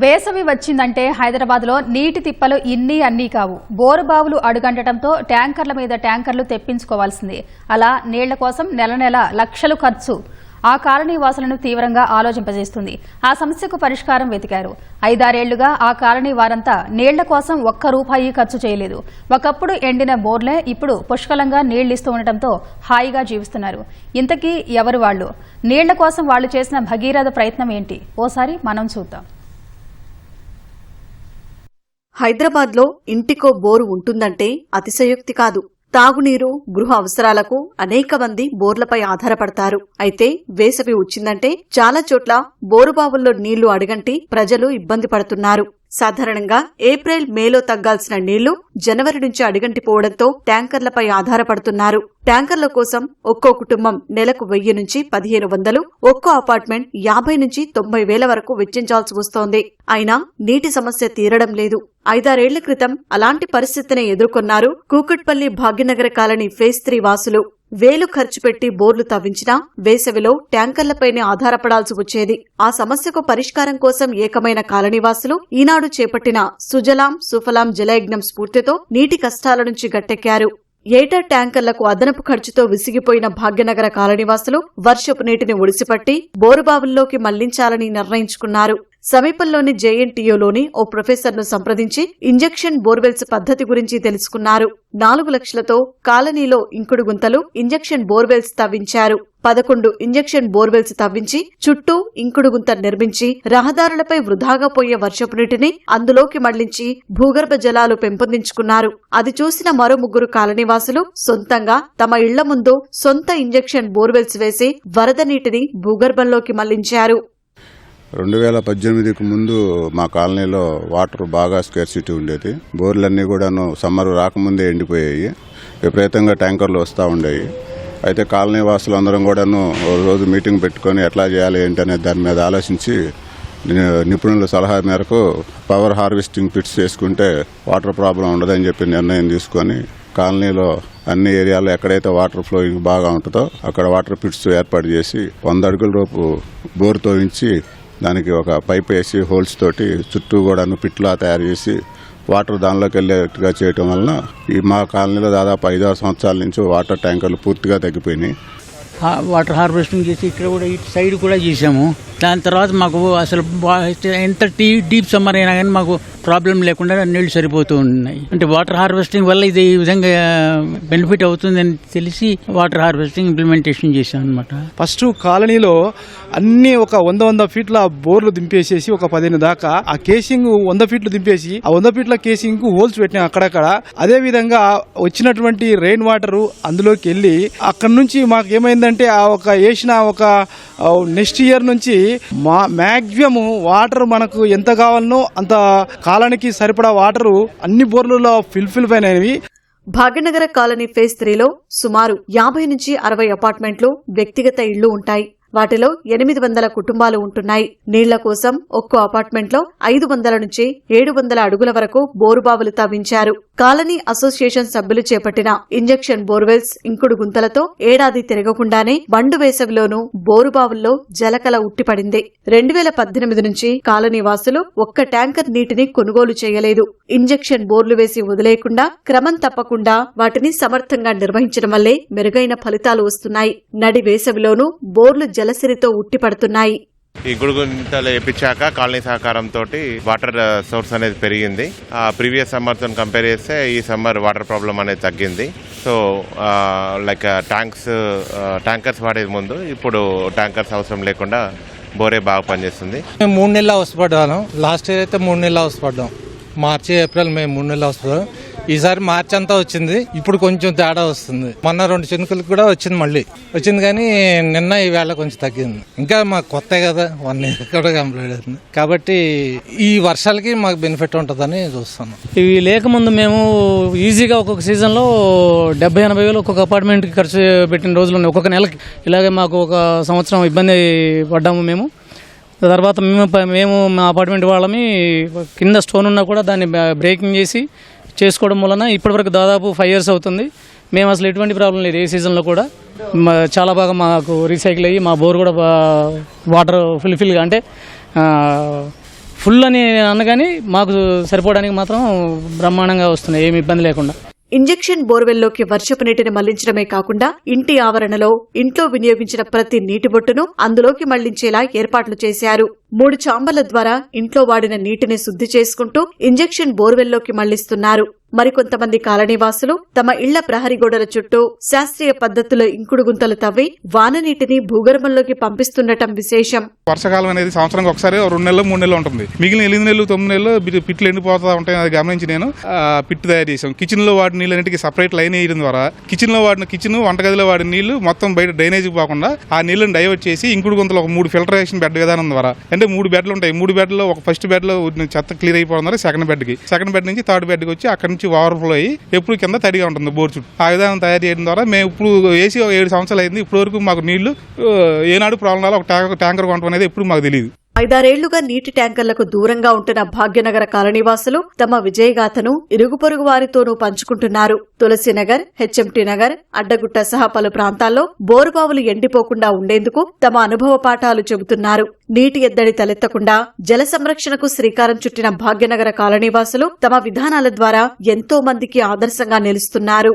వేసవి వచ్చిందంటే హైదరాబాద్లో నీటి తిప్పలు ఇన్ని అన్నీ కావు. బోరుబావులు అడుగంటడంతో ట్యాంకర్ల మీద ట్యాంకర్లు తెప్పించుకోవాల్సింది. అలా నీళ్ళ కోసం నెల నెల లక్షలు ఖర్చు. ఆ కాలనీ వాసులను తీవ్రంగా ఆలోచింపజేస్తుంది. ఆ సమస్యకు పరిష్కారం వెతికారు. ఐదారేళ్ళుగా ఆ కాలనీ వారంతా నీళ్ళ కోసం ఒక్క రూపాయి ఖర్చు చేయలేదు. ఒకప్పుడు ఎండిన బోర్లే ఇప్పుడు పుష్కలంగా నీళ్ళిస్తూ ఉండటంతో హాయిగా జీవిస్తున్నారు. ఇంతకీ ఎవరు వాళ్ళు? నీళ్ళ కోసం వాళ్ళు చేసిన భగీరథ ప్రయత్నం ఏంటి? ఓసారి మనం చూద్దాం. హైదరాబాద్లో ఇంటికో బోరు ఉంటుందంటే అతిశయోక్తి కాదు. తాగునీరు గృహ అవసరాలకు అనేక మంది బోర్లపై ఆధారపడతారు. అయితే వేసవి వచ్చిందంటే చాలా చోట్ల బోరుబావుల్లో నీళ్ళు అడగంటి ప్రజలు ఇబ్బంది పడుతున్నారు. సాధారణంగా ఏప్రిల్ మేలో తగ్గాల్సిన నీళ్ళు జనవరి నుంచి అడిగంటిపోవడంతో ట్యాంకర్లపై ఆధారపడుతున్నారు. ట్యాంకర్ల కోసం ఒక్కో కుటుంబం నెలకు వెయ్యి నుంచి పదిహేను వందలు ఒక్కో అపార్ట్మెంట్ యాభై నుంచి తొంభై వేల వరకు వెచ్చించాల్సి వస్తోంది. అయినా నీటి సమస్య తీరడం లేదు. ఐదారేళ్ళ క్రితం అలాంటి పరిస్థితిని ఎదుర్కొన్నారు Kukatpally Bhagyanagar colony phase three వాసులు. వేలు ఖర్చు పెట్టి బోర్లు తవ్వించినా వేసవిలో ట్యాంకర్లపైనే ఆధారపడాల్సి వచ్చేది. ఆ సమస్యకు పరిష్కారం కోసం ఏకమైన కాలనీవాసులు ఈనాడు చేపట్టిన సుజలాం సుఫలాం జలయజ్ఞం స్ఫూర్తితో నీటి కష్టాల నుంచి గట్టెక్కారు. ఏటా ట్యాంకర్లకు అదనపు ఖర్చుతో విసిగిపోయిన భాగ్యనగర కాలనీవాసులు వర్షపు నీటిని ఒడిసిపట్టి బోరుబావుల్లోకి మళ్ళించాలని నిర్ణయించుకున్నారు. సమీపంలోని జేఎన్టీయూలోని ఓ ప్రొఫెసర్ను సంప్రదించి ఇంజెక్షన్ బోర్వెల్స్ పద్ధతి గురించి తెలుసుకున్నారు. నాలుగు లక్షలతో కాలనీలో ఇంకుడు గుంతలు ఇంజెక్షన్ బోర్వెల్స్ తవ్వించారు. పదకొండు ఇంజెక్షన్ బోర్వెల్స్ తవ్వించి చుట్టూ ఇంకుడు గుంత నిర్మించి రహదారులపై వృధాగా పోయే వర్షపు నీటిని అందులోకి మళ్ళించి భూగర్భ జలాలు పెంపొందించుకున్నారు. అది చూసిన మరో ముగ్గురు కాలనీవాసులు సొంతంగా తమ ఇళ్ళ ముందు సొంత ఇంజెక్షన్ బోర్వెల్స్ వేసి వరద నీటిని భూగర్భంలోకి మళ్ళించారు. రెండు వేల పద్దెనిమిదికి ముందు మా కాలనీలో వాటర్ బాగా స్కేర్సిటీ ఉండేది. బోర్లన్నీ కూడాను సమ్మర్ రాకముందే ఎండిపోయాయి. విపరీతంగా ట్యాంకర్లు వస్తూ ఉండేవి. అయితే కాలనీ వాసులు అందరం కూడాను రోజు మీటింగ్ పెట్టుకొని ఎట్లా చేయాలి ఏంటి అనే దాని మీద ఆలోచించి నిపుణుల సలహా మేరకు పవర్ హార్వెస్టింగ్ పిట్స్ చేసుకుంటే వాటర్ ప్రాబ్లం ఉండదని చెప్పి నిర్ణయం తీసుకొని కాలనీలో అన్ని ఏరియాలో ఎక్కడైతే వాటర్ ఫ్లోయింగ్ బాగా ఉంటుందో అక్కడ వాటర్ పిట్స్ ఏర్పాటు చేసి వంద అడుగుల రూపు బోర్ తోయించి దానికి ఒక పైప్ వేసి హోల్స్ తోటి చుట్టూ కూడాను పిట్లా తయారు చేసి వాటర్ దానిలోకి వెళ్ళేట్టుగా చేయటం వలన ఈ మా కాలనీలో దాదాపు ఐదారు సంవత్సరాల నుంచి వాటర్ ట్యాంకర్లు పూర్తిగా తగ్గిపోయినాయి. వాటర్ హార్వెస్టింగ్ చేసి ఇక్కడ కూడా ఇటు సైడ్ కూడా చేసాము దాని తర్వాత మాకు అసలు ఎంత టీ డీప్ సమ్మర్ అయినా కానీ మాకు ప్రాబ్లం లేకుండా నీళ్ళు సరిపోతూ ఉన్నాయి. అంటే వాటర్ హార్వెస్టింగ్ వల్ల ఇది ఈ విధంగా బెనిఫిట్ అవుతుందని తెలిసి వాటర్ హార్వెస్టింగ్ ఇంప్లిమెంటేషన్ చేశాం అనమాట ఫస్ట్ కాలనీలో అన్ని ఒక వంద వంద ఫీట్ల బోర్లు దింపేసేసి ఒక పదిహేను దాకా ఆ కేసింగ్ వంద ఫీట్లు దింపేసి ఆ వంద ఫీట్ల కేసింగ్కు హోల్స్ పెట్టినాం అక్కడక్కడ. అదే విధంగా వచ్చినటువంటి రెయిన్ వాటర్ అందులోకి వెళ్ళి అక్కడ నుంచి మాకు ఏమైందంటే ఆ ఒక వేసిన ఒక నెక్స్ట్ ఇయర్ నుంచి మా మాక్సిమం వాటర్ మనకు ఎంత కావాలనో అంత కాలానికి సరిపడా వాటర్ అన్ని బోర్లలో ఫిల్ఫిల్ అయినవి. భాగ్యనగర కాలనీ ఫేజ్ త్రీలో సుమారు యాభై నుంచి అరవై అపార్ట్మెంట్లు వ్యక్తిగత ఇళ్ళు ఉంటాయి. వాటిలో ఎనిమిది వందల కుటుంబాలు ఉంటున్నాయి. నీళ్ళ కోసం ఒక్కో అపార్ట్మెంట్లో ఐదు వందల నుంచి ఏడు వందల అడుగుల వరకు బోరుబావులు తవ్వించారు. కాలనీ అసోసియేషన్ సభ్యులు చేపట్టిన ఇంజెక్షన్ బోర్వెల్స్ ఇంకుడు గుంతలతో ఏడాది తిరగకుండానే బండు వేసవిలోనూ బోరుబావుల్లో జలకల ఉట్టిపడింది. రెండు వేల పద్దెనిమిది నుంచి కాలనీ వాసులు ఒక్క ట్యాంకర్ నీటిని కొనుగోలు చేయలేదు. ఇంజెక్షన్ బోర్లు వేసి వదిలేయకుండా క్రమం తప్పకుండా వాటిని సమర్థంగా నిర్వహించడం వల్లే మెరుగైన ఫలితాలు వస్తున్నాయి. నడి వేసవిలోనూ బోర్లు జలసిరితో ఉట్టిపడుతున్నాయి. ఈ గుడుగుంతలు వేయించాక కాలనీ సహకారంతో వాటర్ సోర్స్ అనేది పెరిగింది. ఆ ప్రీవియస్ సమ్మర్తో కంపేర్ చేస్తే ఈ సమ్మర్ వాటర్ ప్రాబ్లం అనేది తగ్గింది. సో లైక్ ట్యాంక్స్ ట్యాంకర్స్ వాడేది ముందు ఇప్పుడు ట్యాంకర్స్ అవసరం లేకుండా బోరే బాగా పనిచేస్తుంది. మేము మూడు నెలలు అవసరపడ్డాను. లాస్ట్ ఇయర్ అయితే మూడు నెలలు అవసరపడ్డాం. మార్చి ఏప్రిల్ మేము మూడు నెలలు వస్తుంది. ఈసారి మార్చి అంతా వచ్చింది. ఇప్పుడు కొంచెం తేడా వస్తుంది. మొన్న రెండు చినుకులు కూడా వచ్చింది మళ్ళీ. వచ్చింది కానీ నిన్న ఈ వేళ కొంచెం తగ్గింది. ఇంకా మాకు కొత్త కదా. వన్ ఇయర్ కూడా కంప్లీట్ అవుతుంది. కాబట్టి ఈ వర్షాలకి మాకు బెనిఫిట్ ఉంటుందని చూస్తున్నాం. ఇవి లేకముందు మేము ఈజీగా ఒక్కొక్క సీజన్లో డెబ్బై ఎనభై వేలు ఒక్కొక్క అపార్ట్మెంట్కి ఖర్చు పెట్టిన రోజులు ఉన్నాయి. ఒక్కొక్క నెలకి. ఇలాగే మాకు ఒక సంవత్సరం ఇబ్బంది పడ్డాము మేము. తర్వాత మేము మేము మా అపార్ట్మెంట్ వాళ్ళమి కింద స్టోన్ ఉన్నా కూడా దాన్ని బ్రేకింగ్ చేసి చేసుకోవడం వలన ఇప్పటివరకు దాదాపు ఫైవ్ ఇయర్స్ అవుతుంది. మేము అసలు ఎటువంటి ప్రాబ్లం లేదు. ఏ సీజన్లో కూడా మా- చాలా బాగా మాకు రీసైకిల్ అయ్యి మా బోర్ కూడా వాటర్ ఫుల్ఫిల్గా అంటే ఫుల్ అని అనగానే మాకు సరిపోవడానికి మాత్రం బ్రహ్మాండంగా వస్తున్నాయి ఏమి ఇబ్బంది లేకుండా. ఇంజెక్షన్ బోర్వెల్లోకి వర్షపు నీటిని మళ్ళించడమే కాకుండా ఇంటి ఆవరణలో ఇంట్లో వినియోగించిన ప్రతి నీటి బొట్టును అందులోకి మళ్ళించేలా ఏర్పాట్లు చేశారు. మూడు చాంబర్ల ద్వారా ఇంట్లో వాడిన నీటిని శుద్ధి చేసుకుంటూ ఇంజెక్షన్ బోర్వెల్లోకి మళ్ళిస్తున్నారు. మరికొంతమంది కాలనీవాసులు తమ ఇళ్ళ ప్రహరీ గోడల చుట్టూ శాస్త్రీయ పద్ధతిలో ఇంకుడు గుంతలు తవ్వి వాన నీటిని భూగర్భంలోకి పంపిస్తుండటం విశేషం. వర్షకాలం అనేది సంవత్సరం ఒకసారి రెండు నెలలు మూడు నెలలు ఉంటుంది. మిగిలిన ఎనిమిది నెలలు తొమ్మిది నెలలు పిట్లు ఎండిపోతా ఉంటాయి అది గమనించి నేను పిట్టు పిట్ తయారు చేసాం కిచెన్లో వాడిన నీళ్ళన్నిటికీ సపరేట్ లైన్ వేయడం ద్వారా కిచెన్లో వాడిన కిచెన్ వంటగదిలో వాడిన నీళ్ళు మొత్తం బయట డ్రైనేజ్ పోకుండా ఆ నీళ్ళని డైవర్ట్ చేసి ఇంకుడు గుంతలు ఒక మూడు ఫిల్టరేషన్ బెడ్ విధానం ద్వారా అంటే మూడు బెడ్లు ఉంటాయి. మూడు బెడ్లో ఒక ఫస్ట్ బెడ్లో చెత్త క్లియర్ అయిపోవడం ద్వారా సెకండ్ బెడ్కి. సెకండ్ బెడ్ నుంచి థర్డ్ బెడ్కి వచ్చి అక్కడ నుంచి ఓవర్ఫ్లో అయ్యి ఎప్పుడు కింద తడిగా ఉంటుంది బోర్ చుట్టూ. ఆ విధానం తయారు చేయడం ద్వారా మేము ఇప్పుడు వేసి ఒక ఏడు సంవత్సరాలు అయింది. ఇప్పటి వరకు మాకు నీళ్ళు ఏనాడు ప్రాబ్లం రాలేదు ఒక ట్యాంకర్ ట్యాంకర్ కొనడం అనేది ఎప్పుడు మాకు తెలియదు ఐదారేళ్ళుగా నీటి ట్యాంకర్లకు దూరంగా ఉంటున్న భాగ్యనగర కాలనీవాసులు తమ విజయగాథను ఇరుగుపొరుగు వారితోనూ పంచుకుంటున్నారు. తులసినగర్ హెచ్ఎంటీ నగర్ అడ్డగుట్ట సహా పలు ప్రాంతాల్లో బోరుబావులు ఎండిపోకుండా ఉండేందుకు తమ అనుభవ పాఠాలు చెబుతున్నారు. నీటి ఎద్దడి తలెత్తకుండా జల సంరక్షణకు శ్రీకారం చుట్టిన భాగ్యనగర కాలనీవాసులు తమ విధానాల ద్వారా ఎంతో మందికి ఆదర్శంగా నిలుస్తున్నారు.